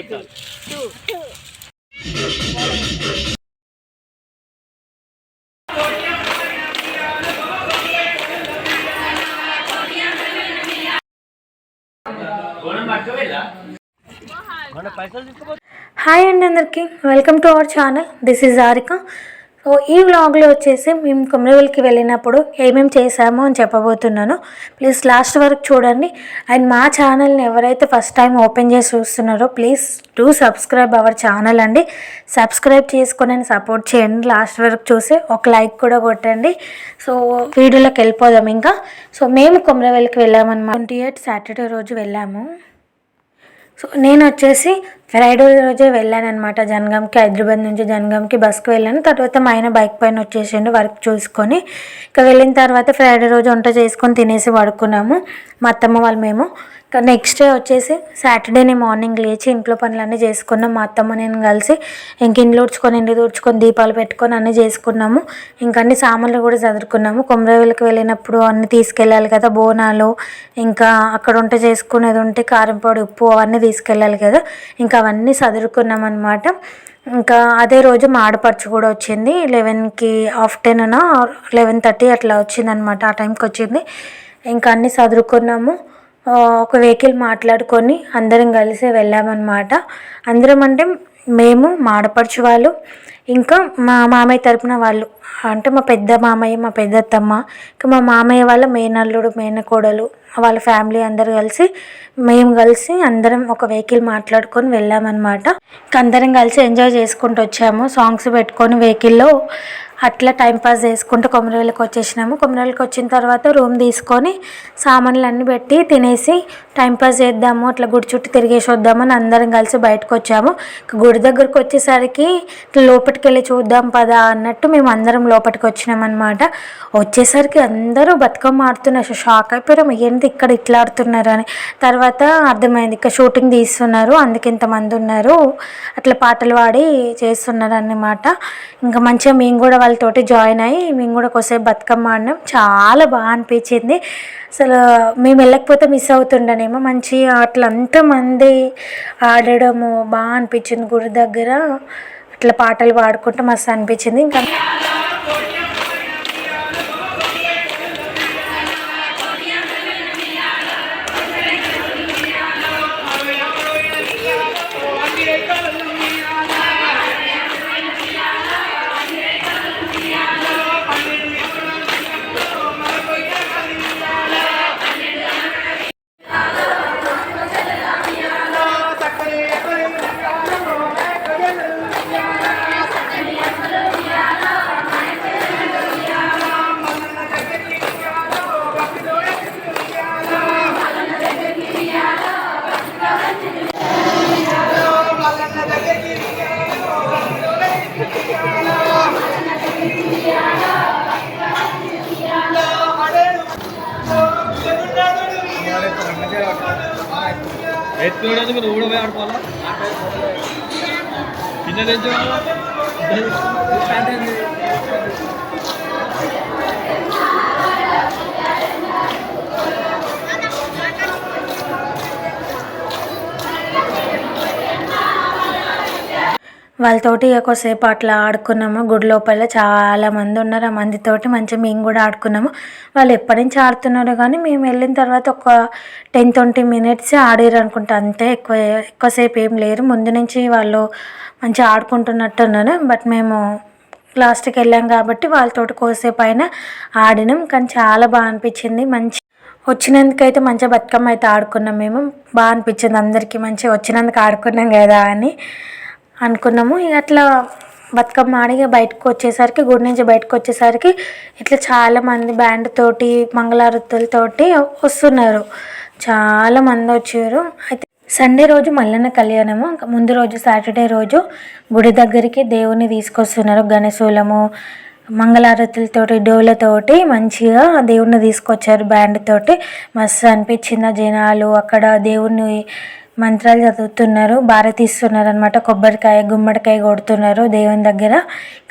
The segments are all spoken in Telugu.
కొట్టాలి మన పైసలు తీసుకో హాయ్ అండి అందరికీ welcome to our channel this is Aarika so ఈ వ్లాగ్లో వచ్చేసి మేము కొమరవెల్లికి వెళ్ళినప్పుడు ఏమేమి చేసామో అని చెప్పబోతున్నాను. ప్లీజ్ లాస్ట్ వరకు చూడండి. అండ్ మా ఛానల్ని ఎవరైతే ఫస్ట్ టైం ఓపెన్ చేసి చూస్తున్నారో please do subscribe our channel అండి. సబ్స్క్రైబ్ చేసుకొని సపోర్ట్ చేయండి. లాస్ట్ వరకు చూసి ఒక లైక్ కూడా కొట్టండి. సో వీడియోలోకి వెళ్ళిపోదాం ఇంకా. సో మేము కొమరవెల్లికి వెళ్ళామన్నమాట. ట్వంటీ ఎయిట్ సాటర్డే రోజు వెళ్ళాము. సో నేను వచ్చేసి ఫ్రైడే రోజే వెళ్ళాను అనమాట జనగాంకి హైదరాబాద్ నుంచి జనగాంకి బస్కి వెళ్ళాను. తర్వాత మా ఆయన బైక్ పైన వచ్చేసిండు వర్క్ చూసుకొని. ఇక వెళ్ళిన తర్వాత ఫ్రైడే రోజు వంట చేసుకొని తినేసి పడుకున్నాము. మా అత్తమ్మ వాళ్ళు మేము నెక్స్ట్ డే వచ్చేసి సాటర్డేని మార్నింగ్ లేచి ఇంట్లో పనులన్నీ చేసుకున్నాం. మా అత్తమ్మ నేను కలిసి ఇంక ఇండ్లు ఊడ్చుకొని ఇంటి తుడుచుకొని దీపాలు పెట్టుకొని అన్నీ చేసుకున్నాము. ఇంకా అన్ని సామాన్లు కూడా చదువుకున్నాము కొమరవేలికి వెళ్ళినప్పుడు అన్నీ తీసుకెళ్ళాలి కదా బోనాలు ఇంకా అక్కడ ఉంటే చేసుకునేది ఉంటే కారంపొడి ఉప్పు అవన్నీ తీసుకెళ్ళాలి కదా. ఇంకా అవన్నీ చదువుకున్నాం అనమాట ఇంకా అదే రోజు మా ఆడపడుచు కూడా వచ్చింది. లెవెన్కి ఆఫ్టర్నూన్ లెవెన్ థర్టీ అట్లా వచ్చిందనమాట ఆ టైంకి వచ్చింది. ఇంకా అన్నీ చదువుకున్నాము ఒక వెహికల్ మాట్లాడుకొని అందరం కలిసి వెళ్ళామన్నమాట. అందరం అంటే మేము మా ఆడపడుచు వాళ్ళు ఇంకా మా మామయ్య తరపున వాళ్ళు. అంటే మా పెద్ద మామయ్య మా పెద్ద అత్తమ్మ ఇంకా మా మామయ్య వాళ్ళ మేనల్లుడు మేనకోడలు వాళ్ళ ఫ్యామిలీ అందరు కలిసి మేము కలిసి అందరం ఒక వెహికల్ మాట్లాడుకొని వెళ్ళామన్నమాట. ఇంకా అందరం కలిసి ఎంజాయ్ చేసుకుంటూ వచ్చాము. సాంగ్స్ పెట్టుకొని వెహికల్లో అట్లా టైంపాస్ చేసుకుంటూ కొమరవేలికి వచ్చేసినాము. కొమరవేలికి వచ్చిన తర్వాత రూమ్ తీసుకొని సామాన్లు అన్నీ పెట్టి తినేసి టైంపాస్ చేద్దాము అట్లా గుడి చుట్టూ తిరిగేసి వద్దామని అందరం కలిసి బయటకు వచ్చాము. గుడి దగ్గరకు వచ్చేసరికి లోపలికి వెళ్ళి చూద్దాం పదా అన్నట్టు మేము అందరం లోపలికి వచ్చినాం అనమాట వచ్చేసరికి అందరూ బతుకమ్మ ఆడుతున్నారు. షాక్ అయిపోయారు. ఏంటి ఇక్కడ ఇట్లా ఆడుతున్నారు? అని. తర్వాత అర్థమైంది ఇక్కడ షూటింగ్ తీస్తున్నారు. అందుకే ఇంతమంది ఉన్నారు. అట్లా పాటలు పాడి చేస్తున్నారు అన్నమాట. ఇంకా మంచిగా మేము కూడా వాళ్ళతోటి జాయిన్ అయ్యి మేము కూడా కొసేపు బతుకమ్మ ఆడినాం. చాలా బాగా అనిపించింది. అసలు మేము వెళ్ళకపోతే మిస్ అవుతుండనేమో. మంచి అట్లా అంతమంది ఆడడము బాగా అనిపించింది గుడి దగ్గర. అట్లా పాటలు పాడుకుంటూ మస్తు అనిపించింది. ఇంకా ఎత్తుకునేందుకు మీరు ఊడ పోయి ఆడుకోవాలా చిన్న నుంచి వాళ్ళతోటి ఎక్కువసేపు అట్లా ఆడుకున్నాము. గుడి లోపల చాలా మంది ఉన్నారు. ఆ మందితోటి మంచిగా మేము కూడా ఆడుకున్నాము. వాళ్ళు ఎప్పటి నుంచి ఆడుతున్నారు కానీ మేము వెళ్ళిన తర్వాత ఒక టెన్ ట్వంటీ మినిట్స్ ఆడారు అనుకుంటా. అంతే ఎక్కువ ఎక్కువసేపు ఏం లేరు. ముందు నుంచి వాళ్ళు మంచిగా ఆడుకుంటున్నట్టున్నారు. బట్ మేము లాస్ట్కి వెళ్ళాం కాబట్టి వాళ్ళతోటి కోసేపు అయినా ఆడినాం. కానీ చాలా బాగా అనిపించింది. మంచి వచ్చినందుకైతే మంచిగా బతుకమ్మ అయితే ఆడుకున్నాం మేము. బాగా అనిపించింది అందరికీ. మంచిగా వచ్చినందుకు ఆడుకున్నాం కదా అని. అనుకున్నాము. ఇక అట్లా బతుకమ్మ ఆడి బయటకు వచ్చేసరికి గుడి నుంచి బయటకు వచ్చేసరికి ఇట్లా చాలామంది బ్యాండ్ తోటి మంగళారతులతోటి వస్తున్నారు. చాలా మంది వచ్చారు. అయితే సండే రోజు మల్లన్న కళ్యాణము. ఇంకా ముందు రోజు సాటర్డే రోజు గుడి దగ్గరికి దేవుని తీసుకొస్తున్నారు. గణశూలము మంగళారతులతోటి డోలతోటి మంచిగా దేవుణ్ణి తీసుకొచ్చారు బ్యాండ్ తోటి. మస్తు అనిపించింది ఆ జనాలు. అక్కడ దేవుణ్ణి మంత్రాలు చదువుతున్నారు భారతి ఇస్తున్నారు అనమాట కొబ్బరికాయ గుమ్మడికాయ కొడుతున్నారు దేవుని దగ్గర.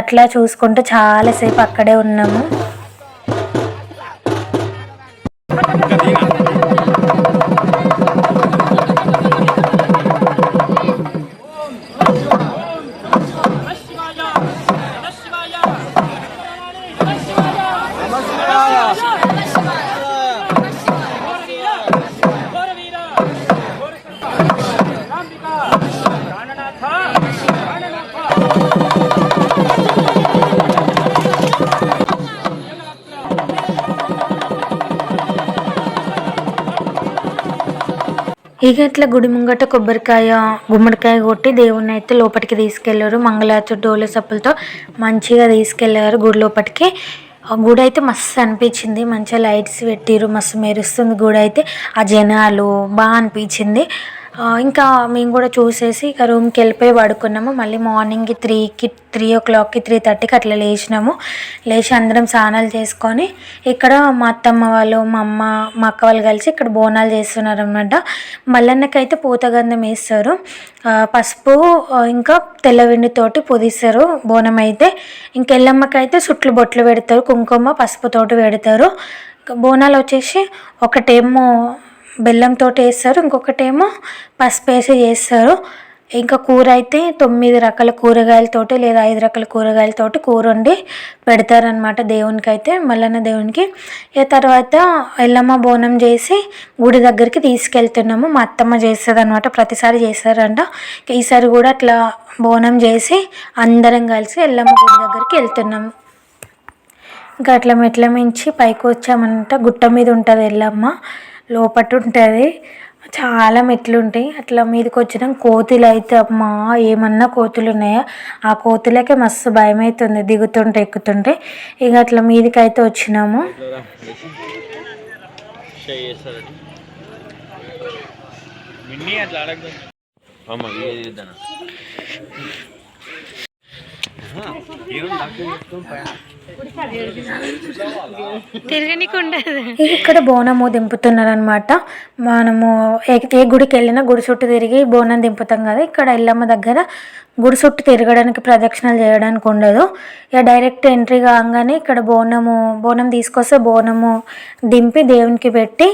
అట్లా చూసుకుంటూ చాలాసేపు అక్కడే ఉన్నాము. ఇక ఇట్లా గుడి ముంగట కొబ్బరికాయ గుమ్మడికాయ కొట్టి దేవుణ్ణి అయితే లోపలికి తీసుకెళ్ళారు. మంగళాచు డోలు సప్పులతో మంచిగా తీసుకెళ్ళారు గుడి లోపలికి ఆ గుడి అయితే మస్తు అనిపించింది. మంచిగా లైట్స్ పెట్టిరు మస్తు మెరుస్తుంది గుడి అయితే. ఆ జనాలు బాగా అనిపించింది. ఇంకా మేము కూడా చూసేసి ఇక రూమ్కి వెళ్ళిపోయి పడుకున్నాము. మళ్ళీ మార్నింగ్కి త్రీకి త్రీ ఓ క్లాక్కి త్రీ థర్టీకి అట్లా లేచినాము. లేచి అందరం స్నానాలు చేసుకొని ఇక్కడ మా అత్తమ్మ వాళ్ళు మా అమ్మ మా అక్క వాళ్ళు కలిసి ఇక్కడ బోనాలు చేస్తున్నారు అనమాట మల్లన్నకైతే పూతగంధం వేస్తారు. పసుపు ఇంకా తెల్లవిండితోటి పొదిస్తారు బోనం అయితే. ఇంకా ఎల్లమ్మకైతే సుట్లు బొట్లు పెడతారు కుంకుమ పసుపుతోటి పెడతారు. బోనాలు వచ్చేసి ఒకటేమో బెల్లంతో వేస్తారు ఇంకొకటేమో పసుపు వేసి చేస్తారు. ఇంకా కూర అయితే తొమ్మిది రకాల కూరగాయలతోటి లేదా ఐదు రకాల కూరగాయలతోటి కూర వండి పెడతారనమాట దేవునికి అయితే మల్లన్న దేవునికి. ఇక తర్వాత ఎల్లమ్మ బోనం చేసి గుడి దగ్గరికి తీసుకెళ్తున్నాము. మా అత్తమ్మ చేస్తుంది అనమాట ప్రతిసారి చేస్తారంట. ఈసారి కూడా అట్లా బోనం చేసి అందరం కలిసి ఎల్లమ్మ గుడి దగ్గరికి వెళ్తున్నాము. ఇంకా అట్లా మెట్ల మించి పైకి వచ్చామంట గుట్ట మీద ఉంటుంది ఎల్లమ్మ. లోపట ఉంటుంది చాలా మెట్లు ఉంటాయి అట్లా మీదకి వచ్చినాం కోతులు అయితే అమ్మా ఏమన్నా కోతులు ఉన్నాయా ఆ కోతులకే మస్తు భయం అవుతుంది దిగుతుంటే ఎక్కుతుంటే. ఇక అట్లా మీదకి అయితే వచ్చినాము. అమ్మ ఇక్కడ బోనము దింపుతున్నారు అనమాట మనము ఏ ఏ గుడికి వెళ్ళినా గుడి చుట్టూ తిరిగి బోనం దింపుతాం కదా. ఇక్కడ ఎల్లమ్మ దగ్గర గుడి చుట్టూ తిరగడానికి ప్రదక్షిణలు చేయడానికి ఉండదు. ఇక డైరెక్ట్ ఎంట్రీ కాగానే ఇక్కడ బోనము బోనం తీసుకొస్తే బోనము దింపి దేవునికి పెట్టి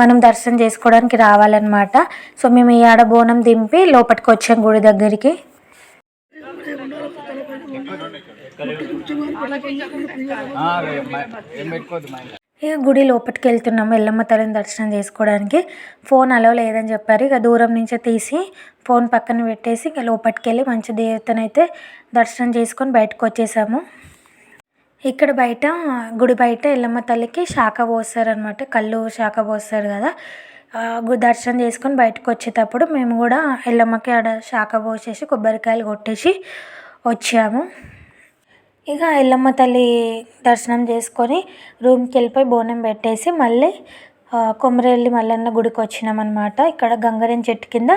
మనం దర్శనం చేసుకోవడానికి రావాలన్నమాట. సో మేము ఈ ఆడ బోనం దింపి లోపలికి వచ్చాం గుడి దగ్గరికి. ఇక గుడి లోపలికి వెళ్తున్నాము ఎల్లమ్మ తల్లిని దర్శనం చేసుకోవడానికి. ఫోన్ అలవ్ లేదని చెప్పారు. ఇక దూరం నుంచే తీసి ఫోన్ పక్కన పెట్టేసి ఇక లోపలికి వెళ్ళి మంచి దేవతనైతే దర్శనం చేసుకొని బయటకు వచ్చేసాము. ఇక్కడ బయట గుడి బయట ఎల్లమ్మ తల్లికి శాఖ పోస్తారనమాట కళ్ళు శాఖ పోస్తారు కదా. దర్శనం చేసుకొని బయటకు వచ్చేటప్పుడు మేము కూడా ఎల్లమ్మకి ఆడ శాఖ పోసేసి కొబ్బరికాయలు కొట్టేసి వచ్చాము. ఇక ఎల్లమ్మ తల్లి దర్శనం చేసుకొని రూమ్కి వెళ్ళిపోయి బోనం పెట్టేసి మళ్ళీ కొమరెల్లి మల్లన్న గుడికి వచ్చినామన్నమాట. ఇక్కడ గంగరేం చెట్టు కింద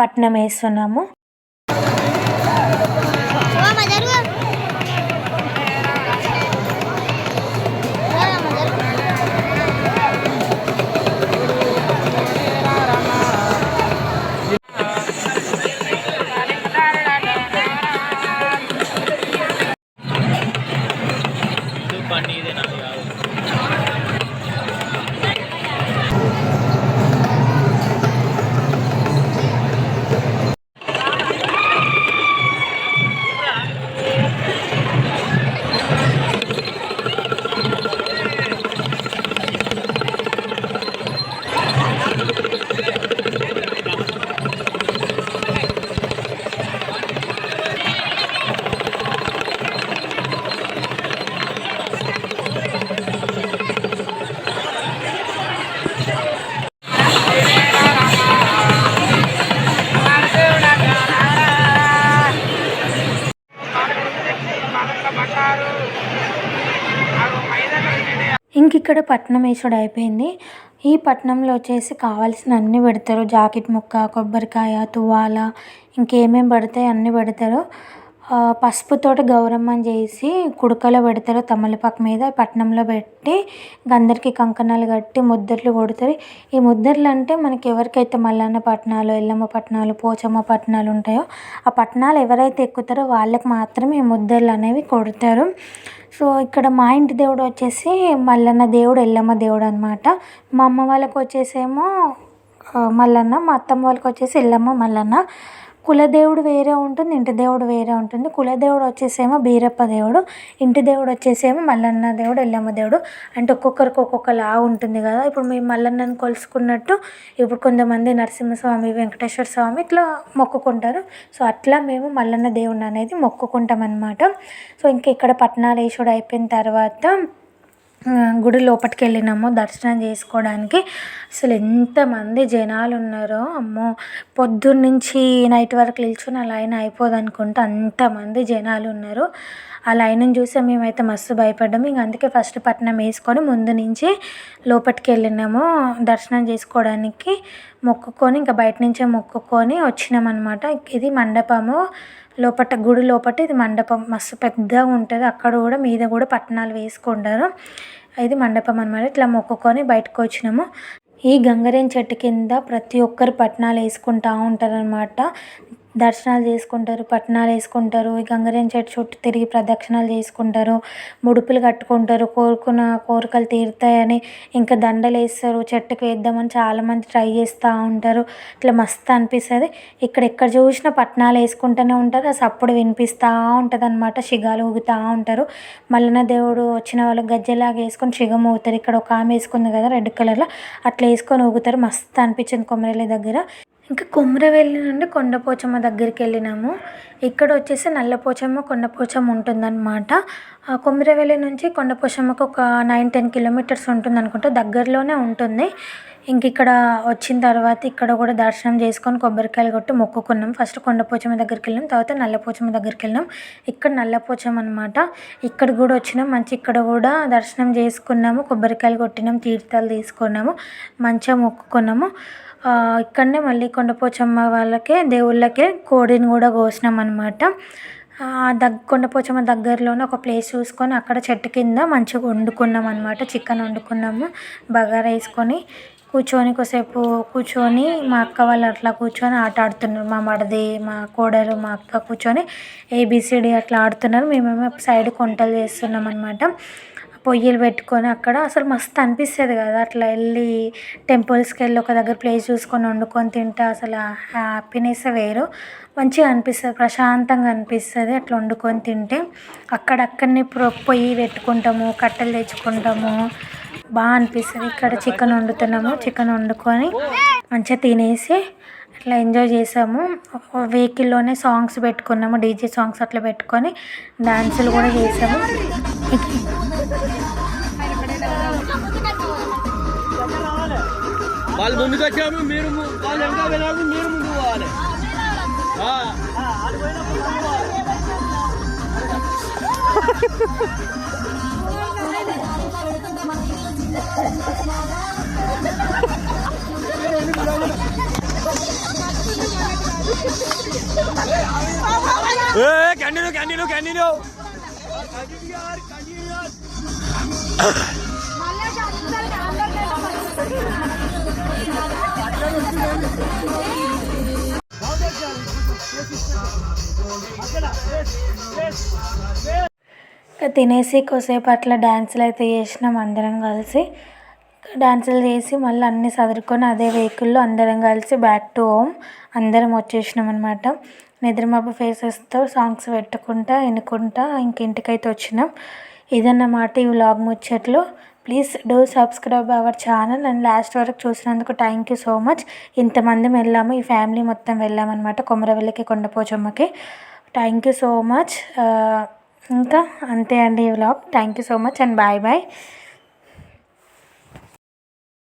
పట్నం వేస్తున్నాము. ఇంక ఇక్కడ పట్నం వేసుడు అయిపోయింది. ఈ పట్నంలో వచ్చేసి కావాల్సిన అన్నీ పెడతారు. జాకెట్ ముక్క కొబ్బరికాయ తువాల ఇంకేమేమి పడతాయి అన్నీ పెడతారు. పసుపుతోటి గౌరమ్మని చేసి కుడుకలో పెడతారు తమలపాకు మీద పట్నంలో పెట్టి గందరికి అందరికీ కంకణాలు కట్టి ముద్దర్లు కొడతారు. ఈ ముద్దర్లు అంటే మనకి ఎవరికైతే మల్లన్న పట్నాలు ఎల్లమ్మ పట్నాలు పోచమ్మ పట్నాలు ఉంటాయో ఆ పట్నాలు ఎవరైతే ఎక్కుతారో వాళ్ళకి మాత్రమే ఈ ముద్దర్లు అనేవి కొడతారు. సో ఇక్కడ మా ఇంటి దేవుడు వచ్చేసి మల్లన్న దేవుడు ఎల్లమ్మ దేవుడు అనమాట మా అమ్మ వాళ్ళకి వచ్చేసేమో మల్లన్న మా అత్తమ్మ వాళ్ళకి వచ్చేసి ఎల్లమ్మ మల్లన్న. కులదేవుడు వేరే ఉంటుంది ఇంటి దేవుడు వేరే ఉంటుంది. కులదేవుడు వచ్చేసేమో బీరప్ప దేవుడు ఇంటి దేవుడు వచ్చేసేమో మల్లన్న దేవుడు ఎల్లమ్మ దేవుడు. అంటే ఒక్కొక్కరికి ఒక్కొక్కలా ఉంటుంది కదా. ఇప్పుడు మేము మల్లన్నని కొలుసుకున్నట్టు ఇప్పుడు కొంతమంది నరసింహస్వామి వెంకటేశ్వర స్వామి ఇట్లా మొక్కుకుంటారు. సో అట్లా మేము మల్లన్న దేవుడిని అనేది మొక్కుకుంటాం అనమాట సో ఇంక ఇక్కడ పట్నాలు అయిపోయిన తర్వాత గుడి లోపలికి వెళ్ళినాము. దర్శనం చేసుకోవడానికి అసలు ఎంతమంది జనాలు ఉన్నారో అమ్మో. పొద్దున్న నుంచి నైట్ వరకు నిల్చుని ఆ లైన్ అయిపోదు అనుకుంటా అంతమంది జనాలు ఉన్నారు. ఆ లైన్ని చూసి మేమైతే మస్తు భయపడ్డాము. ఇంక అందుకే ఫస్ట్ పట్నం వేసుకొని ముందు నుంచి లోపలికి వెళ్ళినాము. దర్శనం చేసుకోవడానికి మొక్కుకొని ఇంకా బయట నుంచే మొక్కుకొని వచ్చినాం అనమాట ఇది మండపము. లోపట గుడి లోపట ఇది మండపం. మస్తు పెద్దగా ఉంటుంది. అక్కడ కూడా మీద కూడా పట్టణాలు వేసుకుంటారు. ఇది మండపం అనమాట ఇట్లా మొక్కుకొని బయటకు వచ్చినాము. ఈ గంగరేం చెట్టు కింద ప్రతి ఒక్కరు పట్నాలు వేసుకుంటూ ఉంటారనమాట దర్శనాలు చేసుకుంటారు పట్నాలు వేసుకుంటారు ఈ గంగరేం చెట్టు చుట్టూ తిరిగి ప్రదక్షిణాలు చేసుకుంటారు ముడుపులు కట్టుకుంటారు కోరుకున్న కోరికలు తీరుతాయని ఇంకా దండలు వేస్తారు చెట్టుకు వేద్దామని చాలామంది ట్రై చేస్తూ ఉంటారు. ఇట్లా మస్తు అనిపిస్తుంది. ఇక్కడ ఎక్కడ చూసినా పట్నాలు వేసుకుంటూనే ఉంటారు. ఆ సప్పుడు వినిపిస్తూ ఉంటుంది అనమాట షిగాలు ఊగుతూ ఉంటారు. మల్లన్న దేవుడు వచ్చిన వాళ్ళు గజ్జెలాగా వేసుకొని షిగం ఊగుతారు. ఇక్కడ ఒక ఆమె వేసుకుంది కదా రెడ్ కలర్లో. అట్లా వేసుకొని ఊగుతారు. మస్తు అనిపించింది కొమ్మరేళ్ళ దగ్గర. ఇంకా కొమరవెల్లి నుండి కొండపోచమ్మ దగ్గరికి వెళ్ళినాము. ఇక్కడ వచ్చేసి నల్లపోచమ్మ కొండపోచమ్మ ఉంటుందన్నమాట. ఆ కొమరవెల్లి నుంచి కొండపోచమ్మకు ఒక నైన్ టెన్ కిలోమీటర్స్ ఉంటుంది అనుకుంటా దగ్గరలోనే ఉంటుంది. ఇంక ఇక్కడ వచ్చిన తర్వాత ఇక్కడ కూడా దర్శనం చేసుకొని కొబ్బరికాయలు కొట్టి మొక్కుకున్నాం. ఫస్ట్ కొండపోచమ్మ దగ్గరికి వెళ్ళాం తర్వాత నల్లపోచమ్మ దగ్గరికి వెళ్ళాం. ఇక్కడ నల్లపోచమ్మ అనమాట ఇక్కడ కూడా వచ్చినాం మంచి ఇక్కడ కూడా దర్శనం చేసుకున్నాము కొబ్బరికాయలు కొట్టినాం తీర్థాలు తీసుకున్నాము మంచిగా మొక్కుకున్నాము. ఇక్కడనే మళ్ళీ కొండపోచమ్మ వాళ్ళకే దేవుళ్ళకే కోడిని కూడా కోసినాం అనమాట దగ్గ కొండపోచమ్మ దగ్గరలోనే ఒక ప్లేస్ చూసుకొని అక్కడ చెట్టు కింద మంచిగా వండుకున్నాం అనమాట చికెన్ వండుకున్నాము బగారా వేసుకొని. కూర్చొని కొద్దిసేపు కూర్చొని మా అక్క వాళ్ళు అట్లా కూర్చొని ఆట ఆడుతున్నారు. మా మడది మా కోడలు మా అక్క కూర్చొని ఏబిసిడి అట్లా ఆడుతున్నారు. మేమేమో సైడ్ వంటలు చేస్తున్నాం అనమాట పొయ్యిలు పెట్టుకొని అక్కడ అసలు మస్తు అనిపిస్తుంది కదా. అట్లా వెళ్ళి టెంపుల్స్కి వెళ్ళి ఒక దగ్గర ప్లేస్ చూసుకొని వండుకొని తింటే అసలు హ్యాపీనెస్ వేరు. మంచిగా అనిపిస్తుంది ప్రశాంతంగా అనిపిస్తుంది అట్లా వండుకొని తింటే. అక్కడక్కడనే ప్రొ పొయ్యి పెట్టుకుంటాము కట్టెలు తెచ్చుకుంటాము. బాగా అనిపిస్తుంది. ఇక్కడ చికెన్ వండుతున్నాము. చికెన్ వండుకొని మంచిగా తినేసి అట్లా ఎంజాయ్ చేసాము. వెహికల్లోనే సాంగ్స్ పెట్టుకున్నాము. డీజే సాంగ్స్ అట్లా పెట్టుకొని డాన్సులు కూడా చేసాము. వాళ్ళు ముందుకు మీరు వాళ్ళు వెనక మీరు ముందుకు పోవాలి. ఆ. కంటిన్యూ కంటిన్యూ కంటిన్యూ ఇంకా తినేసి కొద్దిసేపు అట్లా డ్యాన్సులు అయితే చేసినాం అందరం కలిసి. డ్యాన్సులు చేసి మళ్ళీ అన్నీ సదురుకొని అదే వెహికల్లో అందరం కలిసి బ్యాక్ టు హోమ్ అందరం వచ్చేసినాం అనమాట నిద్రమబ్బు ఫేసెస్తో సాంగ్స్ పెట్టుకుంటా వినుకుంటా ఇంక ఇంటికైతే వచ్చినాం. ఇదన్నమాట ఈ వ్లాగ్ ముచ్చట్లు. Please do subscribe our channel and last వరకు చూసినందుకు థ్యాంక్ యూ సో మచ్. ఇంతమంది వెళ్ళాము ఈ ఫ్యామిలీ మొత్తం వెళ్ళామన్నమాట కొమరవెల్లికి కొండపోచమ్మకి. Thank you so much. ఇంకా అంతే అండి ఈ vlog. Thank you so much and bye bye